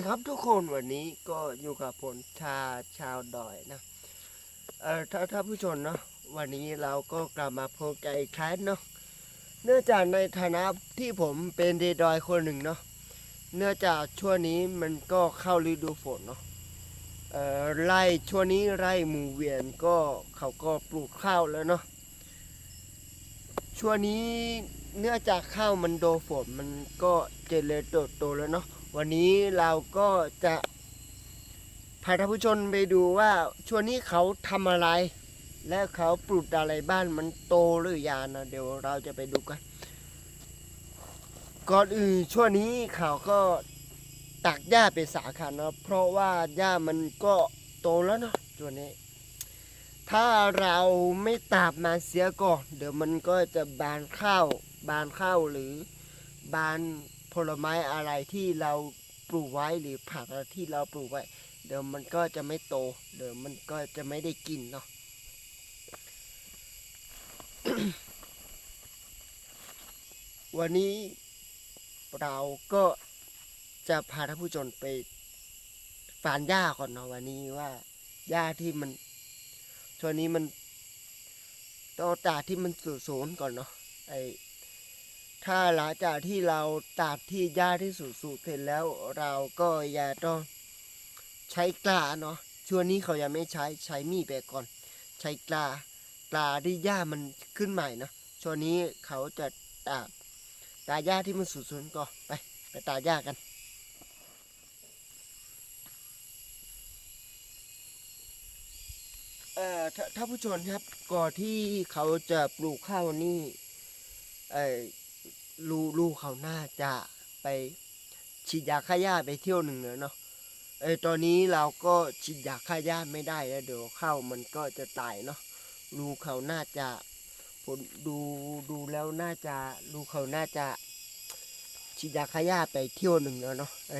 นะครับทุกคนวันนี้ก็อยู่กับผลชาชาวดอยนะเอ่อถ้าถ้าผู้ชมเนาะวันนี้เราก็กลับมาพบกันอีกครั้งเนาะเนื่องจากในฐานะที่ผมเป็นเดดอยคนหนึ่งเนาะเนื่องจากช่วงนี้มันก็เข้าฤดูฝนเนาะเอ่อไร่ช่วงนี้ไร่หมูเวียนก็เขาก็ปลูกข้าวแล้วเนาะช่วงนี้เนื่องจากข้าวมันโดนฝนมันก็เจริญเติบโตแล้วเนาะ วันนี้เราก็จะพาท่านผู้ชมไปดูว่าช่วงนี้เขาทำอะไร และเขาปลูกอะไรบ้านมันโตหรือยังนะเดี๋ยวเราจะไปดูกันก่อนอื่นช่วงนี้เขาก็ตักหญ้าเป็นสาขาเนาะเพราะว่าหญ้ามันก็โตแล้วเนาะช่วงนี้ ถ้าเราไม่ตากมาเสียก่อน เดี๋ยวมันก็จะบานข้าวบานข้าวหรือบาน ผลไม้อะไรที่เราปลูกไว้หรือผักอะไรที่เราปลูกไว้ เดี๋ยวมันก็จะไม่โต เดี๋ยวมันก็จะไม่ได้กินเนาะวันนี้เราก็จะพาท่านผู้ชมไปฟานหญ้าก่อนเนาะวันนี้ว่าหญ้าที่มันช่วงนี้มันต้องตาที่มันสูงๆก่อนเนาะไอ ถ้าหลังจากที่เราตัดที่หญ้าที่สุดๆเสร็จแล้วเราก็อย่าต้องใช้กล้าเนาะช่วงนี้เขายังไม่ใช้ใช้มีดไปก่อน ใช้กล้ากล้าที่หญ้ามันขึ้นใหม่นะช่วงนี้เขาจะตัดตาหญ้าที่มันสุดๆก่อนไปไปตาหญ้ากันเอ่อถ้าถ้าผู้ชมครับก่อนที่เขาจะปลูกข้าวนี่เอ่อ ลูลูกเขาน่าจะไปฉีดยาฆ่าหญ้าไปเที่ยวหนึ่งเลยเนาะเออตอนนี้เราก็ฉีดยาฆ่าหญ้าไม่ได้แล้วเดี๋ยวข้าวมันก็จะตายเนาะลูกเขาน่าจะผมดูดูแล้วน่าจะลูกเขาน่าจะฉีดยาฆ่าหญ้าไปเที่ยวหนึ่งแล้วเนาะไอ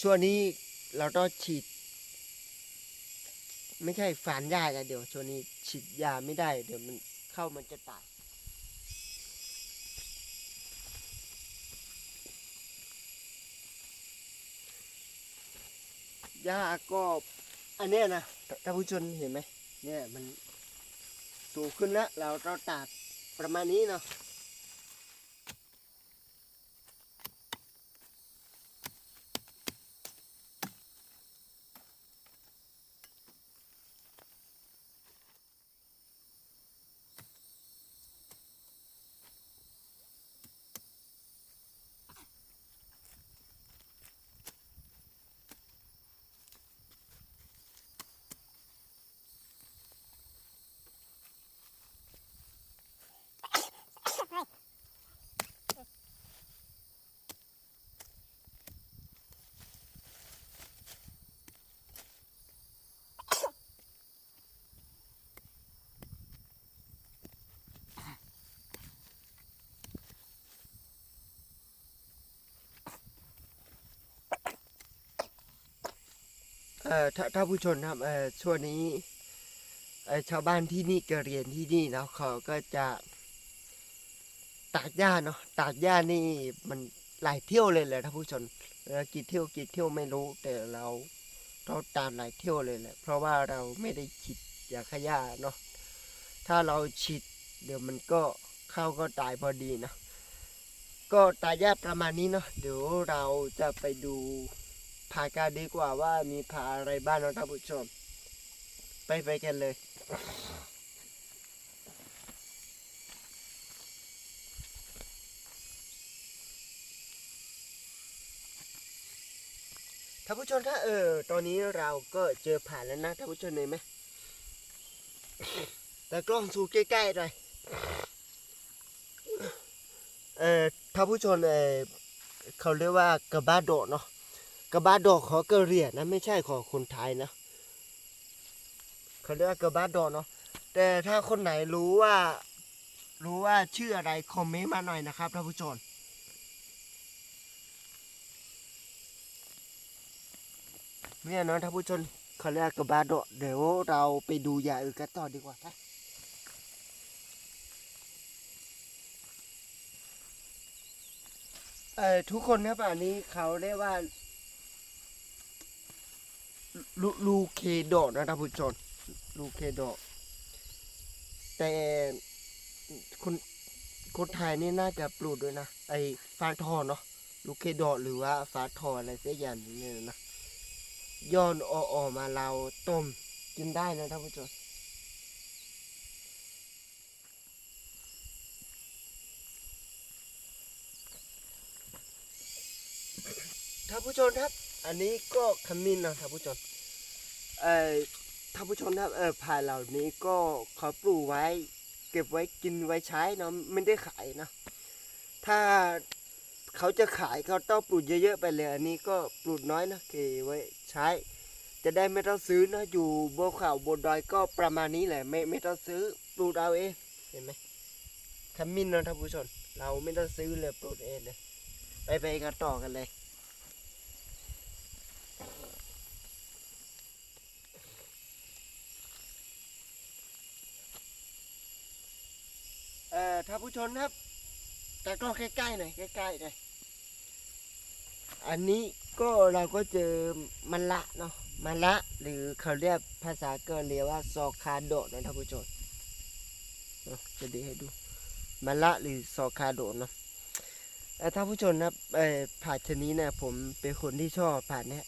ช่วงนี้เราต้องฉีด ไม่ใช่ฝานหญ้ากันเดี๋ยวช่วงนี้ฉีดยาไม่ได้ เดี๋ยวมันเข้ามันจะตาย หญ้าก็อันเนี้ยนะท่านผู้ชมเห็นไหมเนี่ยมันสูงขึ้นแล้วเราเราตากประมาณนี้เนาะ เอ่อถ้าถ้าผู้ชมครับเอ่อช่วงนี้เอ่อชาวบ้านที่นี่กะเรียนที่นี่แล้วเขาก็จะตากหญ้าเนาะตากหญ้านี่มันหลายเที่ยวเลยแหละท่านผู้ชมกี่เที่ยวกี่เที่ยวไม่รู้ แต่เราเราตามหลายเที่ยวเลยแหละ เพราะว่าเราไม่ได้ฉีดยาฆ่าหญ้าเนาะถ้าเราฉีดเดี๋ยวมันก็เข้าก็ตายพอดีนะก็ตายหญ้าประมาณนี้เนาะเดี๋ยวเราจะไปดู ผากันดีกว่าว่ามีผาอะไรบ้างนะท่านผู้ชม ไปไปกันเลย ท่านผู้ชมถ้าเออ ตอนนี้เราก็เจอผ่านแล้วนะท่านผู้ชมเห็นไหมแต่กล้องซูมใกล้ๆหน่อยเออท่านผู้ชมเออเขาเรียกว่ากระบ้าโดเนาะ กระบาโดะของกะเรียนะไม่ใช่ของคนไทยนะเขาเรียกว่ากระบาโดะเนาะแต่ถ้าคนไหนรู้ว่า รู้ว่าชื่ออะไรคอมเมนต์มาหน่อยนะครับท่านผู้ชมเนี่ยเนาะท่านผู้ชมเขาเรียกกระบาโดะเดี๋ยวเราไปดูยาอื่นกันต่อดีกว่าครับเออทุกคนครับอันนี้เขาเรียกว่า ลูลูเคโดะนะท่านผู้ชมลูเคโดะแต่คนคนไทยนี่น่าจะปลูกด้วยนะ ไอฟ้าทอเนาะลูเคโดะหรือว่าฟ้าทออะไรสักอย่างนี้เนี่ยนะย้อนอออกมาเราต้มกินได้นะท่านผู้ชมท่านผู้ชมครับ อันนี้ก็ขมิ้นนะท่านผู้ชมเอ่อท่านผู้ชมครับเออผ่านเหล่านี้ก็เขาปลูกไว้ เก็บไว้กินไว้ใช้เนาะไม่ได้ขายนะถ้าเขาจะขายเขาต้องปลูกเยอะๆไปเลย อันนี้ก็ปลูกน้อยนะเก็บไว้ใช้ จะได้ไม่ต้องซื้อนะอยู่บนเขาบนดอยก็ประมาณนี้แหละ ไม่ไม่ต้องซื้อปลูกเอาเองเห็นไหมขมิ้นนะท่านผู้ชมเราไม่ต้องซื้อเลยปลูกเองเลยไปไปกันต่อกันเลย อ่อท่านผู้ชมครับ แต่ก็ใกล้ๆหน่อยใกล้ๆหน่อยอันนี้ก็เราก็เจอมันละเนาะมันละหรือเขาเรียกภาษาเกินเรีว่าซอคาโดะนะท่านผู้ชมจะดีให้ดูมันละหรือซอคาโดะเนาะเอ่อท่านผู้ชมนะครับเอ่อผัดชนิดนี่ยผมเป็นคนที่ชอบผัดเนี่ย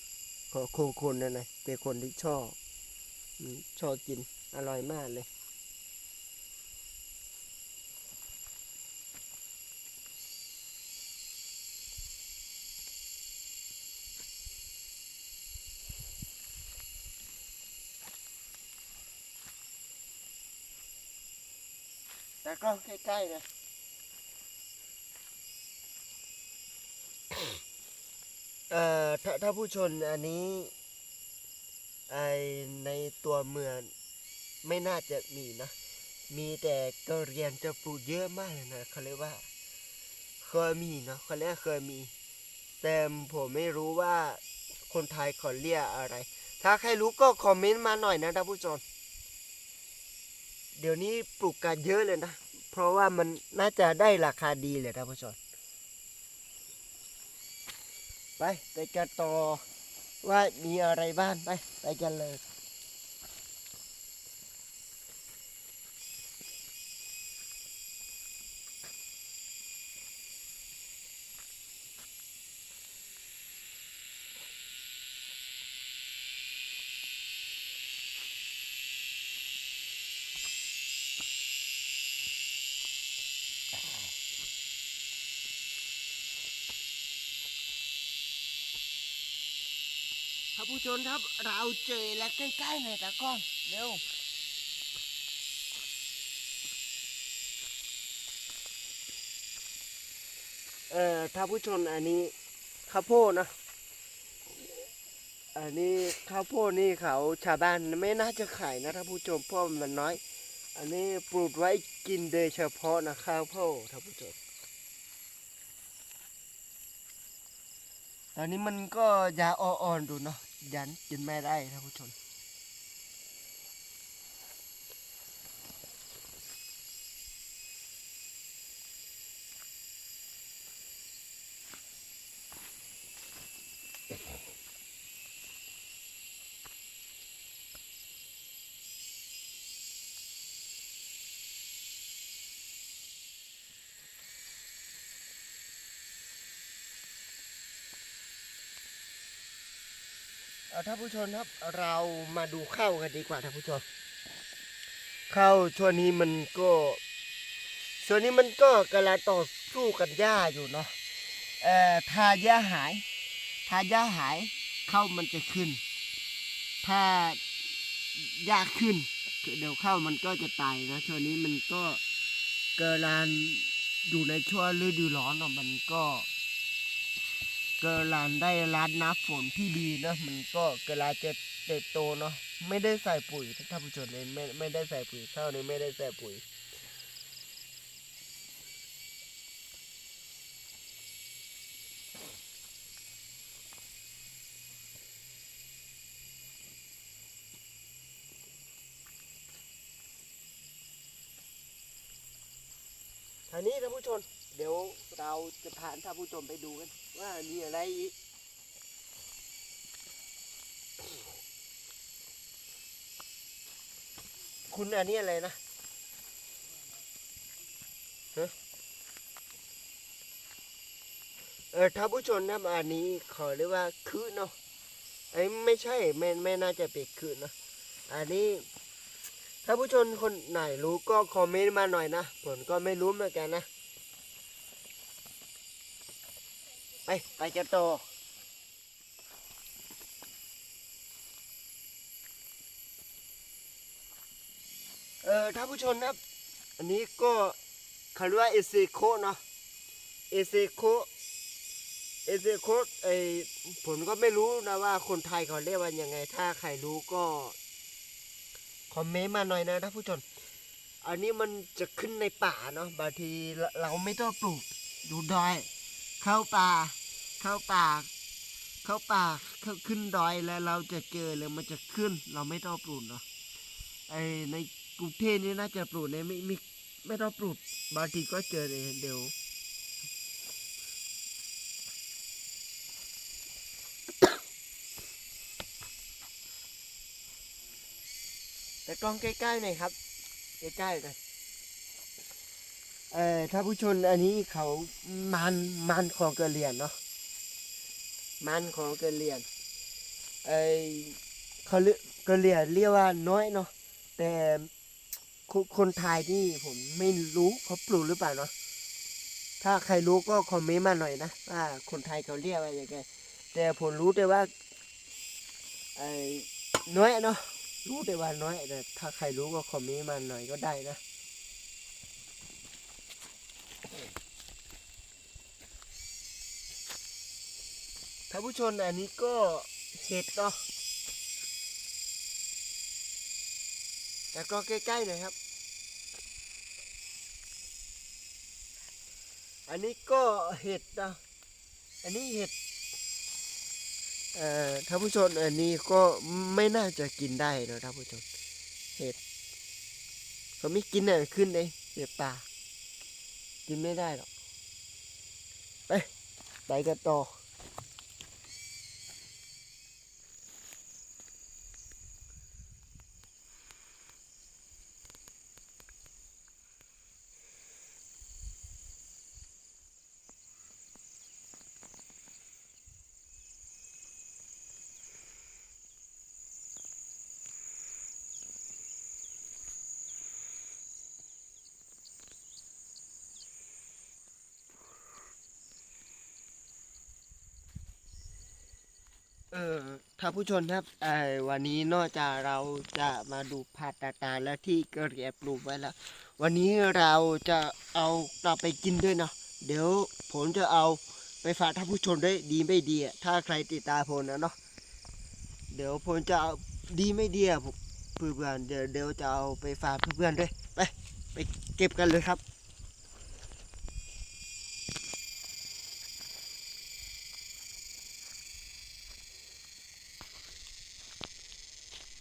ขอคงคนนะนะเป็นคนที่ชอบชอบกินอร่อยมากเลย แต่ก็ใกล้ๆนะเอ่อถ้าถ้าผู้ชนอันนี้ไอในตัวเมืองไม่น่าจะมีนะ มีแต่ก็เรียนจะปลูกเยอะมากเลยนะเขาเรียกว่า เคยมีเนาะเขาเรียกเคยมี แต่ผมไม่รู้ว่าคนไทยเขาเรียกอะไร ถ้าใครรู้ก็คอมเมนต์มาหน่อยนะท่านผู้ชม เดี๋ยวนี้ปลูกกันเยอะเลยนะ ราะว่ามันน่าจะได้ราคาดีเลยท่านผู้ชมไปไปกันต่อว่ามีอะไรบ้างไปไปกันเลย ท่านผู้ชมครับเราเจอแล้วใกล้ๆหน่อยตะก้อนเร็วเอ่อท่านผู้ชมอันนี้ข้าวโพดนะ อันนี้ข้าวโพดนี่เขาชาวบ้านไม่น่าจะขายนะท่านผู้ชมเพราะมันน้อย อันนี้ปลูกไว้กินโดยเฉพาะนะข้าวโพดท่านผู้ชมตอนนี้มันก็ยาอ่อนๆดูเนาะ ยันกินไม่ได้ท่านผู้ชม เอาท่านผู้ชมครับ เรามาดูข้าวกันดีกว่าท่านผู้ชมข้าวช่วงนี้มันก็ช่วงนี้มันก็กำลังต่อสู้กับหญ้าอยู่เนาะเอ่อถ้าหญ้าหายถ้าหญ้าหายข้าวมันจะขึ้น ถ้าหญ้าขึ้นเดี๋ยวข้าวมันก็จะตายนะช่วงนี้มันก็กำลังอยู่ในช่วงฤดูร้อนเนาะมันก็ กำลังได้รับน้ำฝนที่ดีนะมันก็เกลังจะเติบโตเนาะไม่ได้ใส่ปุ๋ยท่านผู้ชมเลยไม่ไม่ได้ใส่ปุ๋ยข้าวนี้ไม่ได้ใส่ปุ๋ยทีนี้ท่านผู้ชม เดี๋ยวเราจะพาท่านผู้ชมไปดูกัน ว่ามีอะไรอีก คุณอันนี้อะไรนะเออท่านผู้ชมนะอันนี้ขอเรียกว่าคือเนาะไอ้ไม่ใช่ไม่ไม่น่าจะเป็นคือเนาะอันนี้ท่านผู้ชมคนไหนรู้ก็คอมเมนต์มาหน่อยนะผมก็ไม่รู้เหมือนกันนะ ไปไปกันต่อเออท่านผู้ชมครับ อันนี้ก็เขาเรียกว่าเอเซโคเนาะเอเซโคเอเซโคไอผมก็ไม่รู้นะว่าคนไทยเขาเรียกว่ายังไง ถ้าใครรู้ก็ คอมเมนต์มาหน่อยนะท่านผู้ชมอันนี้มันจะขึ้นในป่าเนาะบางทีเราเราไม่ต้องปลูกดูดอย เข้าป่า เข้าป่าเข้าป่าเข้าขึ้นดอยแล้วเราจะเจอเลยมันจะขึ้น เราไม่ต้องปลูกเนาะไอในกรุงเทพนี่น่าจะปลูกเนี่ยไม่ไม่ไม่ต้องปลูกบางทีก็เจอเลยเดี๋ยวแต่กล้องใกล้ๆหน่อยครับ ใกล้ๆหน่อยเอ่อถ้าผู้ชมอันนี้เขามันมันของกะเหรียงเนาะ มันของกะเหรี่ยงไอเขาเรียกกะเหรี่ยงเรียกว่าน้อยเนาะแต่คนไทยนี่ผมไม่รู้เขาปลูกหรือเปล่าเนาะถ้าใครรู้ก็คอมเมนต์มาหน่อยนะว่าคนไทยเขาเรียกว่าอย่างไงแต่ผมรู้แต่ว่าไอ้น้อยเนาะรู้แต่ว่าน้อยแต่ถ้าใครรู้ก็คอมเมนต์มาหน่อยก็ได้นะานผู้ชมอันนี้ก็เห็ดเนาะแต่ก็ใกล้ๆหน่อยครับ อันนี้ก็เห็ดเนาะอันนี้เห็ดเอ่อท่านผู้ชมอันนี้ก็ไม่น่าจะกินได้เนอะท่านผู้ชมเห็ดเขาไม่กินอะขึ้นเลยเห็ดป่ากินไม่ได้หรอกไปไปกันต่อ เออท่านผู้ชมครับอวันนี้นอกจากเราจะมาดูผัดต่างๆและที่เหรียบปลูกไว้แล้ว วันนี้เราจะเอากลับไปกินด้วยเนาะเดี๋ยวผมจะเอาไปฝากท่านผู้ชมด้วยดีไม่ดีอะถ้าใครติดตามผมนะเนาะเดี๋ยวผมจะเอาดีไม่ดีอะผมเพื่อนเดี๋ยวเดี๋ยวจะเอาไปฝากเพื่อนๆด้วยไปไปเก็บกันเลยครับ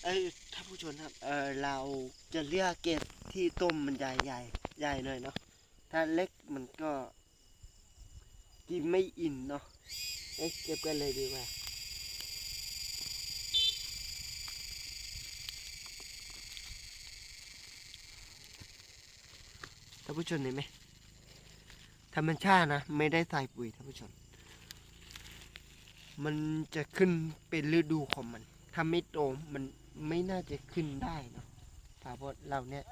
เอ้ยท่าน ผู้ชมครับ เออเราจะเลือกเก็บที่ต้มมันใหญ่ใหญ่ใหญ่หน่อยเนาะ ถ้าเล็กมันก็ กินไม่อิ่มเนาะ เอ้ยเก็บกันเลยดีกว่าท่านผู้ชมเห็นไหมธรรมชาตินะ ไม่ได้ใส่ปุ๋ยท่านผู้ชม มันจะขึ้นเป็นฤดูของมัน ถ้าไม่โตมัน ไม่น่าจะขึ้นได้เนาะถาวพราะเราเนี่ย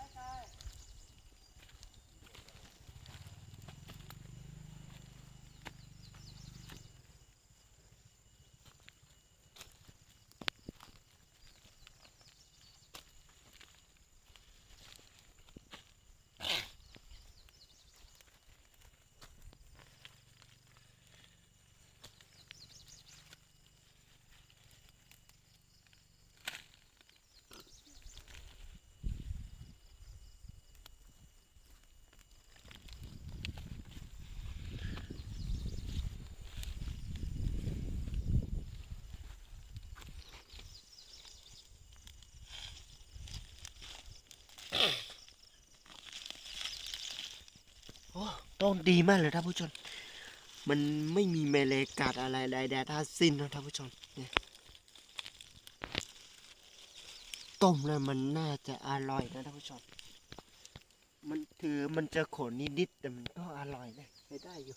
ต้องดีมากเลยท่านผู้ชม มันไม่มีแมลงกัดอะไรใดๆทั้งสิ้นนะท่านผู้ชมเนี่ยต้มแล้วมันน่าจะอร่อยนะท่านผู้ชม มันถือมันจะขนนิดๆแต่มันก็อร่อยนะใช้ได้อยู่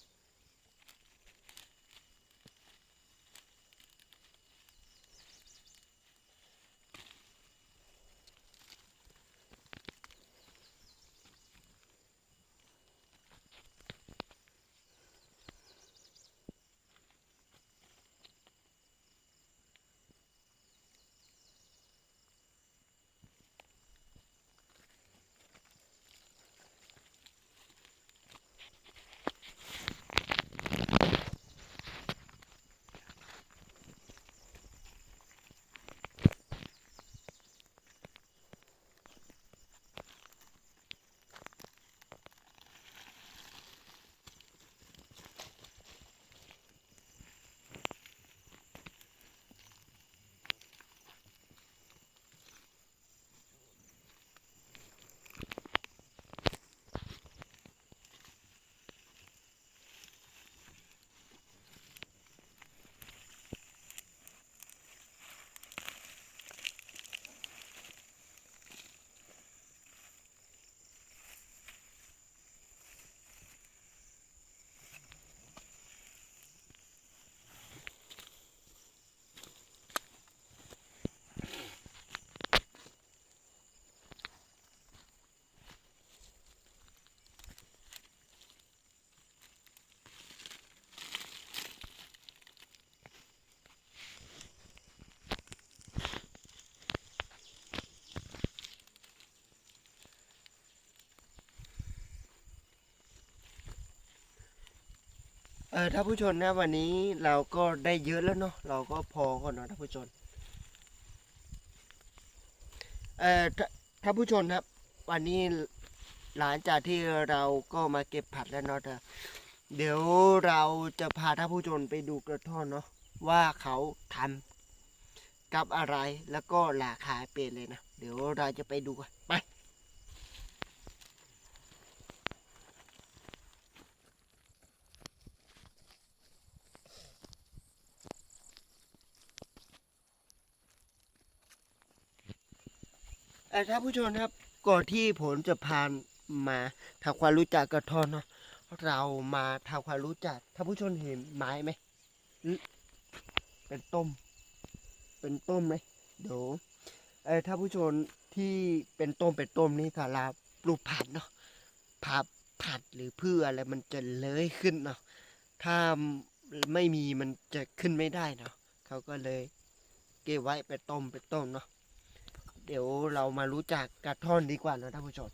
ออท่านผู้ชมนะวันนี้เราก็ได้เยอะแล้วเนาะเราก็พอก่อนเนาะท่านผู้ชมเออท่าท่านผู้ชมครับ วันนี้หลังจากที่เราก็มาเก็บผักแล้วเนาะเดี๋ยวเราจะพาท่านผู้ชมไปดูกระท่อนเนาะว่าเขาทำกับอะไรแล้วก็ราคาเป็นเลยนะ เดี๋ยวเราจะไปดูกันไป ท่านผู้ชมครับก่อนที่ผมจะพามาทำความรู้จักกระท่อนเนาะเรามาทำความรู้จักท่านผู้ชมเห็นไม้ไหมเป็นต้ม เป็นต้มไหมเดี๋ยวเออท่านผู้ชมที่เป็นต้มเป็นต้มนี่ถ้าเราปลูกผัดเนาะผัดผัดหรือพืชอะไรมันจะเลื้อยขึ้นเนาะถ้าไม่มีมันจะขึ้นไม่ได้เนาะเขาก็เลย เก็บไว้เป็นต้มเป็นต้มเนาะ เดี๋ยวเรามารู้จักกระท่อนดีกว่านะท่านผู้ชม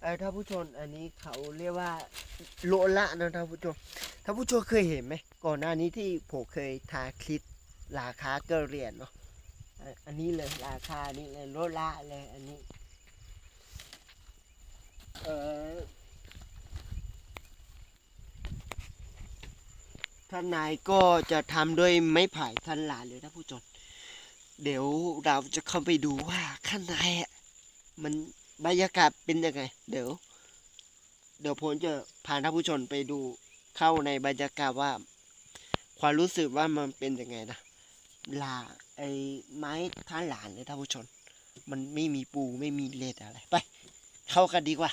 เออท่านผู้ชมอันนี้เขาเรียกว่าโลละนะท่านผู้ชมท่านผู้ชมเคยเห็นไหมก่อนหน้านี้ที่ผมเคยทาคลิปราคาเกเรียญเนาะอะอันนี้เลยราคานี้เลยโลละเลยอันนี้ เออ ท่านนายก็จะทำด้วยไม้ไผ่ท่านหลานเลยนะผู้ชมเดี๋ยวเราจะเข้าไปดูว่าข้างในมันบรรยากาศเป็นยังไง เดี๋ยว เดี๋ยวผมจะพาท่านผู้ชมไปดูเข้าในบรรยากาศว่า ความรู้สึกว่ามันเป็นยังไงนะลาไอ้ไม้ท่านหลานเลยท่านผู้ชมมันไม่มีปูไม่มีเลดอะไรไป เข้ากันดีกว่า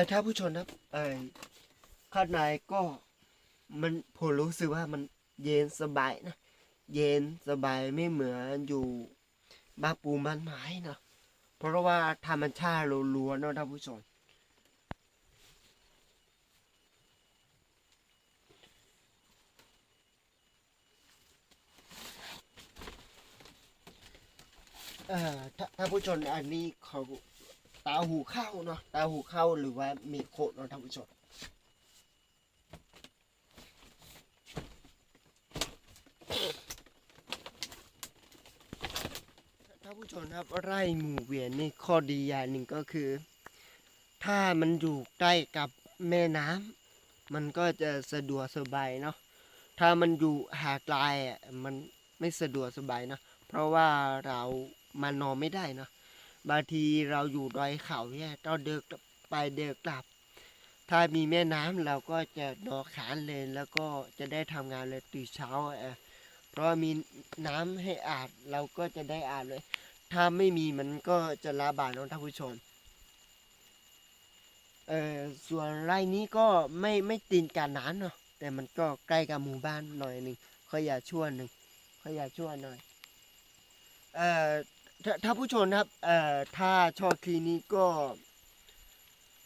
ออถ้าผู้ชมครับเออข้างในก็มันผมรู้สึกว่ามันเย็นสบายนะ เย็นสบายไม่เหมือนอยู่บ้านปูบ้านไม้เนาะเพราะว่าธรรมชาติล้วนๆเนาะท่านผู้ชมเออถ้าถ้าผู้ชมอันนี้เขา ตาหูเข้าเนาะตาหูเข้าหรือว่ามีโคเนาะท่านผู้ชมท่านผู้ชมครับไร่หมู่เวียนนี่ข้อดีอย่างหนึ่งก็คือ ถ้ามันอยู่ใกล้กับแม่น้ำมันก็จะสะดวกสบายเนาะถ้ามันอยู่หาไกลอะมันไม่สะดวกสบายเนาะเพราะว่าเรามานอนไม่ได้เนาะ บางทีเราอยู่ดอยเขาเนี่ยเราเดินไปเดินกลับ ถ้ามีแม่น้ำเราก็จะนอนขานเลยแล้วก็จะได้ทำงานเลยตื่นเช้าเออเพราะมีน้ำให้อาบเราก็จะได้อาบเลย ถ้าไม่มีมันก็จะลาบากเนาะท่านผู้ชมเออส่วนไร่นี้ก็ไม่ไม่ติดกันน้ำเนาะแต่มันก็ใกล้กับหมู่บ้านหน่อยหนึ่งขอยาชั่วหนึ่งขอยาชั่วหน่อยเอ่อ ถ้าถ้าผู้ชมนะครับเอ่อถ้าชอบคลิปนี้ก็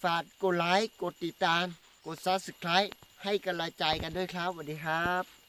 ฝากกดไลค์ กดติดตาม กด subscribe ให้กำลังใจกันด้วยครับสวัสดีครับ